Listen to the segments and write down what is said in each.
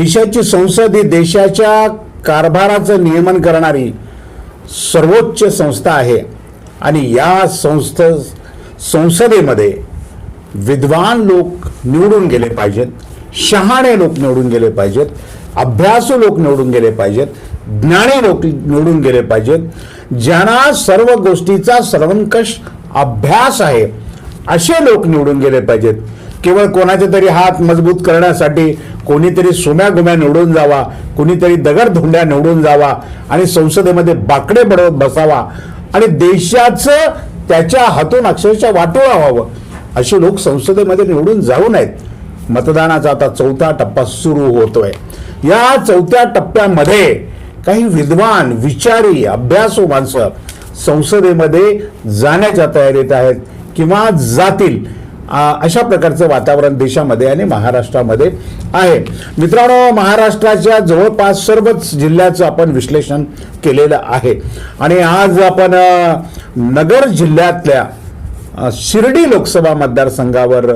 देशाची संसद ही देशाच्या कारभाराचं नियमन करणारी सर्वोच्च संस्था आहे. आणि या संस्थ संसदेमध्ये विद्वान लोक निवडून गेले पाहिजेत शहाणे लोक निवडून गेले पाहिजेत अभ्यासू लोक निवडून गेले पाहिजेत ज्ञानी लोक निवडून गेले पाहिजेत ज्यांना सर्व गोष्टीचा सर्वंकष अभ्यास आहे असे लोक निवडून गेले पाहिजेत. केवळ कोणाचे तरी हात मजबूत करण्यासाठी कोणीतरी सोम्या गुम्या निवडून जावा कोणीतरी दगडधोंड्या निवडून जावा आणि संसदेमध्ये बाकडे बडवत बसावा आणि देशाचं त्याच्या हातून अक्षरशः वाटोळा व्हावं. असे लोक संसदेमध्ये निवडून जाऊ नयेत. मतदानाचा आता चौथा टप्पा सुरू होतोय. या चौथ्या टप्प्यामध्ये काही विद्वान विचारी अभ्यासू माणसं संसदेमध्ये जाण्याच्या तयारीत आहेत किंवा जातील. अशा प्रकारचं वातावरण देशामध्ये आणि महाराष्ट्रामध्ये आहे. मित्रांनो महाराष्ट्राच्या जवळपास सर्वच जिल्ह्याचं आपण विश्लेषण केलेलं आहे. आणि आज आपण नगर जिल्ह्यातल्या शिर्डी लोकसभा मतदारसंघावर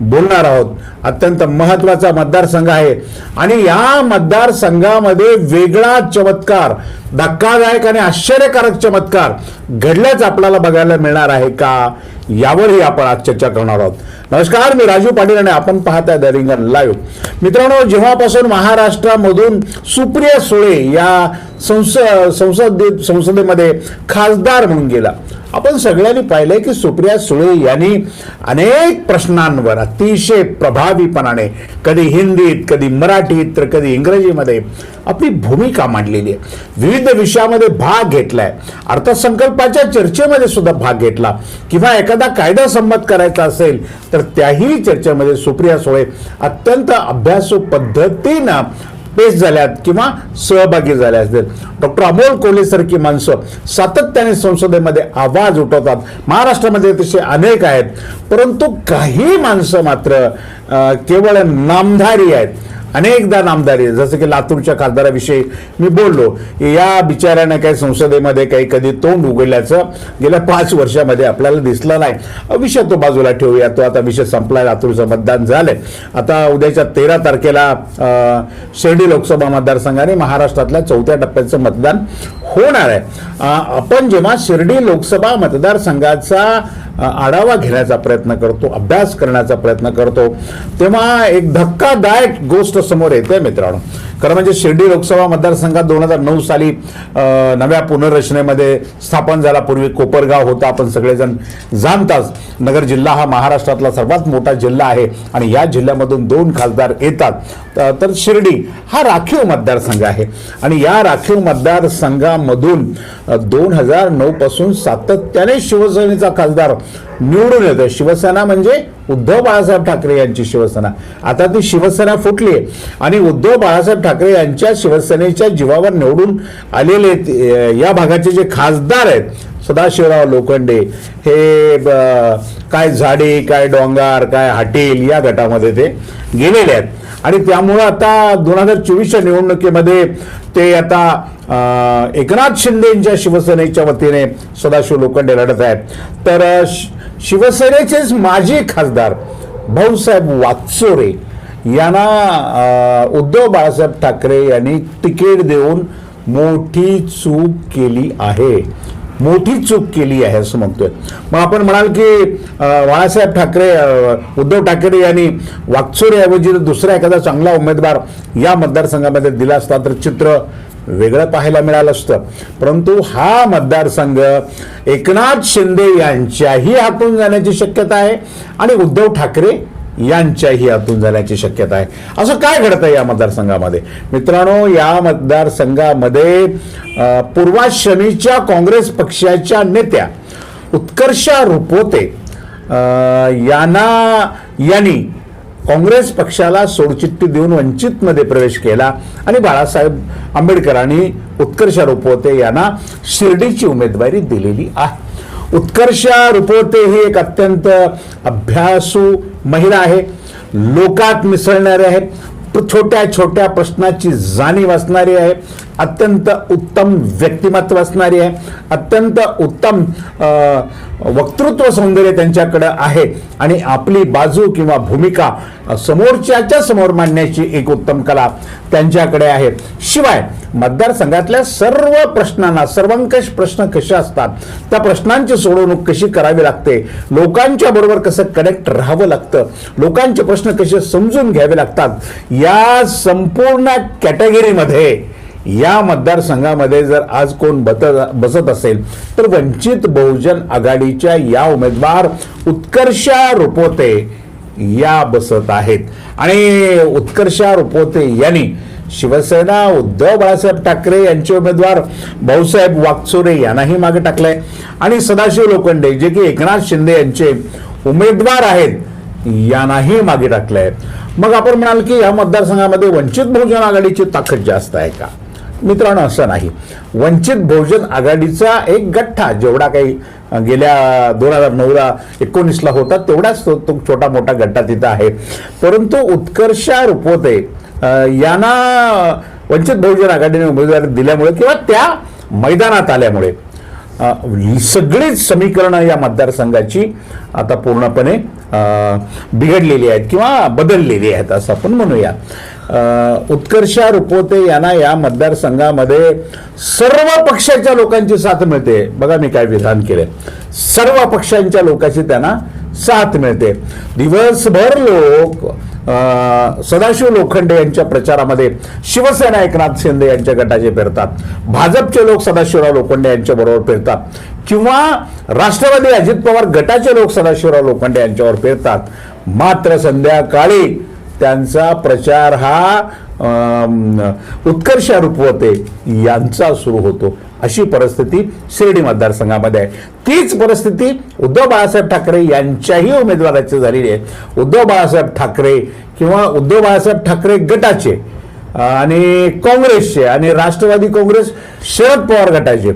बोलणार आहोत. अत्यंत महत्त्वाचा मतदारसंघ आहे. आणि या मतदारसंघामध्ये वेगळा चमत्कार धक्कादायक आणि आश्चर्यकारक चमत्कार घडल्याच आपल्याला बघायला मिळणार आहे का? यावरही आपण आज चर्चा करणार आहोत. नमस्कार मी राजू पाटील आणि आपण पाहताय द रिंगण लाईव्ह. मित्रांनो जेव्हापासून महाराष्ट्रामधून सुप्रिया सुळे या संस संसदेत संसदेमध्ये खासदार म्हणून गेला आपण सगळ्यांनी पाहिलंय की सुप्रिया सुळे यांनी अनेक प्रश्नांवर अतिशय प्रभावीपणाने कधी हिंदीत कधी मराठीत तर कधी इंग्रजीमध्ये आपली भूमिका मांडलेली आहे. विविध विषयामध्ये भाग घेतलाय. अर्थसंकल्पाच्या चर्चेमध्ये सुद्धा भाग घेतला. किंवा एखादा कायदा संमत करायचा असेल तर त्याही चर्चेमध्ये सुप्रिया सुळे अत्यंत अभ्यासू पद्धतीनं पेश झाल्यात किंवा सहभागी झाल्या असतील. डॉक्टर अमोल कोल्हेसारखी माणसं सातत्याने संसदेमध्ये आवाज उठवतात. महाराष्ट्रामध्ये तसे अनेक आहेत. परंतु काही माणसं मात्र केवळ नामधारी आहेत. अनेकदा नामदारी जसं की लातूरच्या खासदाराविषयी मी बोललो की या बिचाऱ्यानं काही संसदेमध्ये काही कधी तोंड उघडल्याचं गेल्या पाच वर्षामध्ये आपल्याला दिसलं नाही. विषय तो बाजूला ठेवूया. तो आता विषय संपला लातूरचं मतदान झालंय. आता उद्याच्या तेरा तारखेला शिर्डी लोकसभा मतदारसंघाने महाराष्ट्रातल्या चौथ्या टप्प्याचं मतदान होणार आहे. आपण जेव्हा शिर्डी लोकसभा मतदारसंघाचा आढावा घेण्याचा प्रयत्न करतो अभ्यास करण्याचा प्रयत्न करतो तेव्हा एक धक्कादायक गोष्ट समोर येते मित्रांनो. खरं म्हणजे शिर्डी लोकसभा मतदारसंघात दोन हजार नऊ साली नव्या पुनर्रचनेमध्ये स्थापन झाला पूर्वी कोपरगाव होता. आपण सगळेजण जाणताच नगर जिल्हा हा महाराष्ट्रातला सर्वात मोठा जिल्हा आहे आणि या जिल्ह्यामधून दोन खासदार येतात. तर शिर्डी हा राखीव मतदारसंघ आहे. आणि या राखीव मतदारसंघामधून दोन हजार नऊ पासून सातत्याने शिवसेनेचा खासदार निवडून येतो शिवसेना म्हणजे उद्धव बाळासाहेब ठाकरे यांची शिवसेना. आता ती शिवसेना फुटली आणि उद्धव बाळासाहेब ठाकरे यांच्या शिवसेनेच्या जीवावर निवडून आलेले या भागाचे जे खासदार आहेत सदाशिवराव लोखंडे हे काय झाडे काय डोंगर काय हाटेल या गटामध्ये ते गेलेले आहेत. आणि त्यामुळं आता दोन हजार चोवीसच्या निवडणुकीमध्ये ते आता एकनाथ शिंदेच्या शिवसेनेच्या वतीने सदाशिव लोखंडे लढत आहेत. तर शिवसेनेचेच माजी खासदार भाऊसाहेब वाचोरे यांना उद्धव बाळासाहेब ठाकरे यांनी तिकीट देऊन मोठी चूक केली आहे. मोठी चूक केली आहे असं म्हणतोय. मग आपण म्हणाल की बाळासाहेब ठाकरे उद्धव ठाकरे यांनी वागचोरेऐवजी जर दुसरा एखादा चांगला उमेदवार या मतदारसंघामध्ये दिला असता तर चित्र वेगळं पाहायला मिळालं असतं. परंतु हा मतदारसंघ एकनाथ शिंदे यांच्याही हातून जाण्याची शक्यता आहे आणि उद्धव ठाकरे यांच्याही हातून जाण्याची शक्यता आहे. असं काय घडतं या मतदारसंघामध्ये? मित्रांनो या मतदारसंघामध्ये अं, पूर्वाश्रमीच्या काँग्रेस पक्षाच्या नेत्या उत्कर्षा रुपोते यांना यांनी काँग्रेस पक्षाला सोडचिठ्ठी देऊन वंचितमध्ये प्रवेश केला आणि बाळासाहेब आंबेडकरांनी उत्कर्ष रुपोते यांना शिर्डीची उमेदवारी दिलेली आहे. उत्कर्षा रुपोते ही एक अत्यंत अभ्यासू महिला आहे लोकात मिसळणारे आहेत छोट्या छोट्या प्रश्नाची जाणीव असणारी आहे. अत्यंत उत्तम व्यक्तिमत्व असणारी आहे. अत्यंत उत्तम वक्तृत्व सौंदर्य त्यांच्याकडे आहे. आणि आपली बाजू किंवा भूमिका समोरच्याच्या समोर मांडण्याची एक उत्तम कला त्यांच्याकडे आहे. शिवाय मतदारसंघातल्या सर्व प्रश्नांना सर्वंकष प्रश्न कसे असतात त्या प्रश्नांची सोडवणूक कशी करावी लागते लोकांच्या बरोबर कसं कनेक्ट राहावं लागतं लोकांचे प्रश्न कसे समजून घ्यावे लागतात या संपूर्ण कॅटेगरीमध्ये या मतदारसंघामध्ये जर आज कोण बत बसत असेल तर वंचित बहुजन आघाडीच्या या उमेदवार उत्कर्षा रुपोते या बसत आहेत. आणि उत्कर्षा रुपोते यांनी शिवसेना उद्धव बाळासाहेब ठाकरे यांचे उमेदवार भाऊसाहेब वाकचोरे यांनाही मागे टाकलंय. आणि सदाशिव लोखंडे जे की एकनाथ शिंदे यांचे उमेदवार आहेत यांनाही मागे टाकलंय. मग आपण म्हणाल की या मतदारसंघामध्ये वंचित बहुजन आघाडीची ताकद जास्त आहे का? मित्रांनो असं नाही. वंचित बहुजन आघाडीचा एक गठ्ठा जेवढा काही गेल्या दोन हजार नऊला एकोणीसला होता तेवढाच तो तो छोटा मोठा गट्टा तिथं आहे. परंतु उत्कर्षा रुपवते यांना वंचित बहुजन आघाडीने उमेदवारी दिल्यामुळे किंवा त्या मैदानात आल्यामुळे सगळीच समीकरणं या मतदारसंघाची आता पूर्णपणे बिघडलेली आहेत किंवा बदललेली आहेत असं आपण म्हणूया. उत्कर्षा रुपोते यांना या मतदारसंघामध्ये सर्व पक्षाच्या लोकांची साथ मिळते. बघा मी काय विधान केले. सर्व पक्षांच्या लोकांची त्यांना साथ मिळते. दिवसभर लोक सदाशिव लोखंडे यांच्या प्रचारामध्ये शिवसेना एकनाथ शिंदे यांच्या गटाचे फिरतात. भाजपचे लोक सदाशिवराव लोखंडे यांच्या बरोबर फिरतात. किंवा राष्ट्रवादी अजित पवार गटाचे लोक सदाशिवराव लोखंडे यांच्यावर फिरतात. मात्र संध्याकाळी त्यांचा प्रचार हा अम, उत्कर्ष रुपवते यांचा सुरू होतो. अशी परिस्थिती शिर्डी मतदारसंघामध्ये आहे. तीच परिस्थिती उद्धव बाळासाहेब ठाकरे यांच्याही उमेदवाराची झालेली आहे. उद्धव बाळासाहेब ठाकरे किंवा उद्धव बाळासाहेब ठाकरे गटाचे आणि काँग्रेसचे आणि राष्ट्रवादी काँग्रेस शरद पवार गटाचे.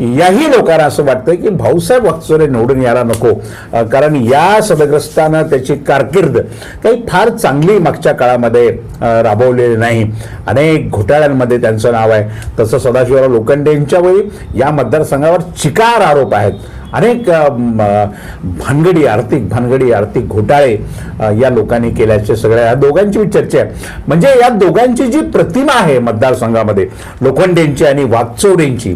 याही लोकांना असं वाटतं की भाऊसाहेब वागचोरे निवडून यायला नको. कारण या सदग्रस्तांना त्याची कारकीर्द काही फार चांगली मागच्या काळामध्ये राबवलेली नाही. अनेक घोटाळ्यांमध्ये त्यांचं नाव आहे. तसं सदाशिवराव लोखंडे यांच्यावेळी या मतदारसंघावर चिकार आरोप आहेत. अनेक भानगडी आर्थिक भानगडी आर्थिक घोटाळे या लोकांनी केल्याचे सगळ्या या दोघांची चर्चा आहे. म्हणजे या दोघांची जी प्रतिमा आहे मतदारसंघामध्ये लोखंडेंची आणि वागचौरेंची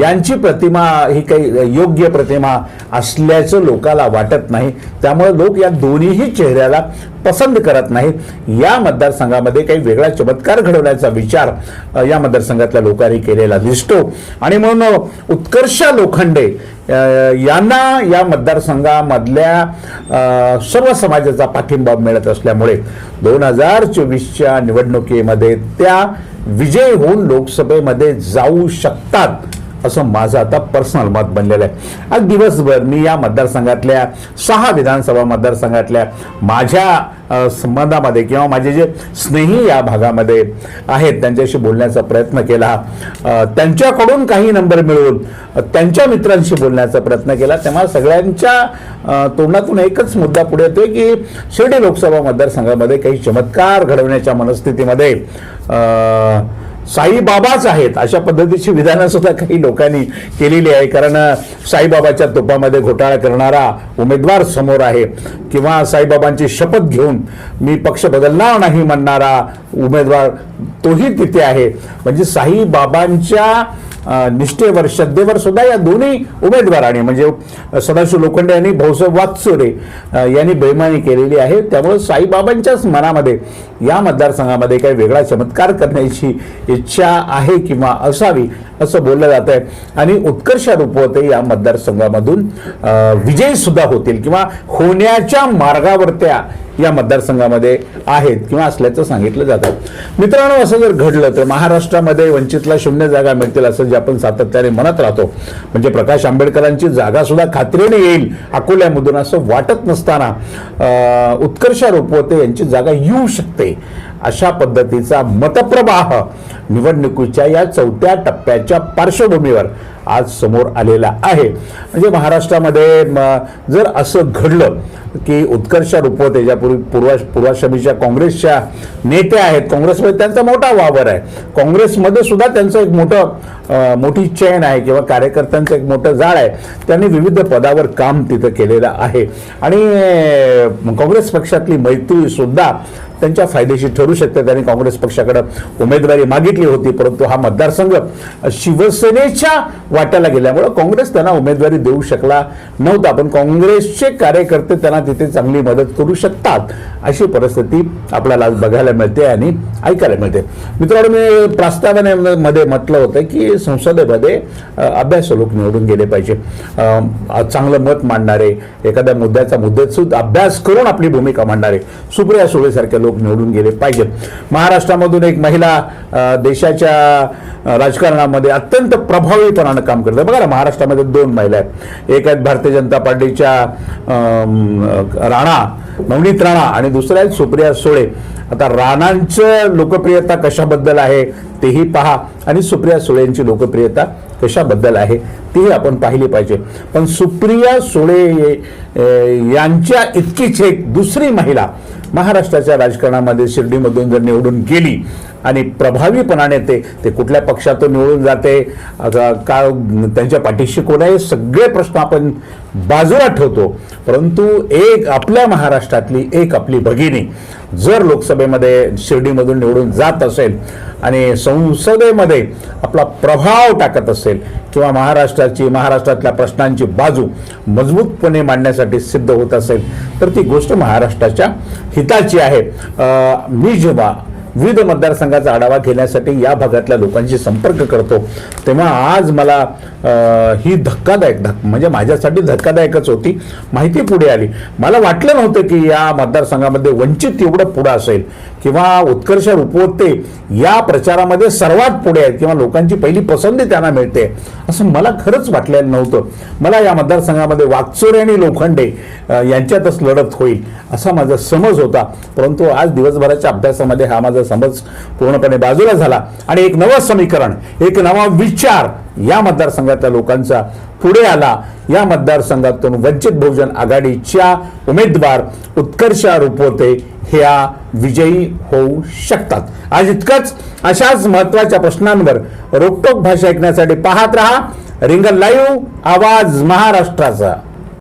यांची प्रतिमा ही काही योग्य प्रतिमा असल्याचं लोकाला वाटत नाही. त्यामुळे लोक या दोन्हीही चेहऱ्याला पसंत करत नाहीत या मतदारसंघामध्ये काही वेगळा चमत्कार घडवण्याचा विचार या मतदारसंघातल्या लोकांनी केलेला दिसतो. आणि म्हणून उत्कर्ष लोखंडे यांना या मतदारसंघामधल्या सर्व समाजाचा पाठिंबा मिळत असल्यामुळे दोन हजार चोवीसच्या निवडणुकीमध्ये त्या विजय होऊन लोकसभेमध्ये जाऊ शकतात. असं माझं आता पर्सनल मत बनलेलं आहे. आज दिवसभर मी या मतदारसंघातल्या सहा विधानसभा मतदारसंघातल्या माझ्या संबंधामध्ये किंवा माझे जे स्नेही या भागामध्ये आहेत त्यांच्याशी बोलण्याचा प्रयत्न केला. त्यांच्याकडून काही नंबर मिळवून त्यांच्या मित्रांशी बोलण्याचा प्रयत्न केला. तेव्हा सगळ्यांच्या तोंडातून एकच मुद्दा पुढे येतोय की शिर्डी लोकसभा मतदारसंघामध्ये काही चमत्कार घडवण्याच्या मनस्थितीमध्ये साईबाबाच आहेत. अशा पद्धतीची विधानं सुद्धा काही लोकांनी केलेली आहे. कारण साईबाबाच्या तुपामध्ये घोटाळा करणारा उमेदवार समोर आहे. किंवा साईबाबांची शपथ घेऊन मी पक्ष बदलणार नाही म्हणणारा उमेदवार तोही तिथे आहे. म्हणजे साईबाबांच्या निष्ठेवर श्रद्धेवर सुद्धा या दोन्ही उमेदवारांनी म्हणजे सदाशिव लोखंडे यांनी भाऊसाहेब वात्सुरे यांनी बेमानी केलेली आहे. त्यामुळे साईबाबांच्याच मनामध्ये या मतदारसंघामध्ये काही वेगळा चमत्कार करण्याची इच्छा आहे किंवा असावी असं बोललं जात आहे. आणि उत्कर्ष रूपवते या मतदारसंघामधून. विजयी सुद्धा होतील किंवा होण्याच्या मार्गावर त्या या मतदारसंघामध्ये आहेत किंवा असल्याचं सांगितलं जातं. मित्रांनो असं जर घडलं तर महाराष्ट्रामध्ये वंचितला शून्य जागा मिळतील असं जे आपण सातत्याने म्हणत राहतो. म्हणजे प्रकाश आंबेडकरांची जागा सुद्धा खात्रीने येईल अकोल्यामधून असं वाटत नसताना उत्कर्ष रूपवते यांची जागा येऊ शकते अशा पद्धतीचा मतप्रवाह निवडणुकीच्या या चौथ्या टप्प्याच्या पार्श्वभूमीवर आज समोर आलेला आहे. म्हणजे महाराष्ट्रामध्ये जर असं घडलं की उत्कर्ष रुपवते ज्या पूर्वी पूर्वा पूर्वाश्रमीच्या काँग्रेसच्या नेत्या आहेत काँग्रेसमध्ये त्यांचा मोठा वावर आहे. काँग्रेसमध्ये सुद्धा त्यांचं एक मोठं मोठी चैन आहे किंवा कार्यकर्त्यांचं एक मोठं जाळ आहे. त्यांनी विविध पदावर काम तिथं केलेलं आहे. आणि काँग्रेस पक्षातली मैत्री सुद्धा त्यांच्या फायदेशीर ठरू शकते. त्यांनी काँग्रेस पक्षाकडे उमेदवारी मागितली होती परंतु हा मतदारसंघ शिवसेनेच्या वाट्याला गेल्यामुळं काँग्रेस त्यांना उमेदवारी देऊ शकला नव्हता. पण काँग्रेसचे कार्यकर्ते त्यांना तिथे चांगली मदत करू शकतात अशी परिस्थिती आपल्याला आज बघायला मिळते आणि ऐकायला मिळते. मित्रांनो मी प्रास्तावनेमध्ये म्हटलं होतं की संसदेमध्ये अभ्यास लोक निवडून गेले पाहिजे. चांगलं मत मांडणारे एखाद्या मुद्द्याचा मुद्द्यात अभ्यास करून आपली भूमिका मांडणारे सुप्रिया सुळेसारखे लोक निवडून गेले पाहिजेत. महाराष्ट्रामधून एक महिला देशाच्या राजकारणामध्ये अत्यंत प्रभावीपणानं काम करते. बघा ना महाराष्ट्रामध्ये दोन महिला आहेत. एक आहेत भारतीय जनता पार्टीच्या राणा नवनीत राणा आणि दुसऱ्या आहेत सुप्रिया सुळे. आता राणांचं लोकप्रियता कशाबद्दल आहे तेही पहा. आणि सुप्रिया सुळेंची लोकप्रियता कशाबद्दल आहे तीही आपण पाहिली पाहिजे. पण सुप्रिया सुळे यांच्या इतकीच एक दुसरी महिला महाराष्ट्राच्या राजकारणामध्ये शिर्डीमधून जर निवडून गेली आणि प्रभावीपणाने ते ते कुठल्या पक्षातून निवडून जाते का त्यांच्या पाठीशी कोण आहे सगळे प्रश्न आपण बाजूला ठेवतो. परंतु एक आपल्या महाराष्ट्रातली एक आपली भगिनी जर लोकसभेमध्ये शिर्डीमधून निवडून जात असेल आणि संसदेमध्ये आपला प्रभाव टाकत असेल किंवा महाराष्ट्राची महाराष्ट्रातल्या प्रश्नांची बाजू मजबूतपणे मांडण्यासाठी सिद्ध होत असेल तर ती गोष्ट महाराष्ट्राच्या हिताची आहे. मी जेव्हा विविध मतदारसंघाचा आढावा घेण्यासाठी या भागातल्या लोकांशी संपर्क करतो. तेव्हा आज मला ही धक्कादायक धक म्हणजे माझ्यासाठी धक्कादायकच होती. माहिती पुढे आली. मला वाटलं नव्हतं की या मतदारसंघामध्ये वंचित एवढं पुढं असेल. किंवा उत्कर्ष रुपवते या प्रचारामध्ये सर्वात पुढे आहेत किंवा लोकांची पहिली पसंती त्यांना मिळते असं मला खरंच वाटलेलं नव्हतं. मला या मतदारसंघामध्ये वाकचोरे आणि लोखंडे यांच्यातच लढत होईल असा माझा समज होता. परंतु आज दिवसभराच्या अभ्यासामध्ये हा माझा समज पूर्णपणे बाजूला झाला. आणि एक नवं समीकरण एक नवा विचार या मतदारसंघातल्या लोकांचा पुढे आला. या मतदारसंघातून वंचित बहुजन आघाडीच्या उमेदवार उत्कर्ष रुपवते. ह्या विजयी होऊ शकतात. आज इतकंच. अशाच महत्त्वाच्या प्रश्नांवर रोकटोक भाषा ऐकण्यासाठी पाहत रहा. रिंगल लाईव्ह आवाज महाराष्ट्राचा.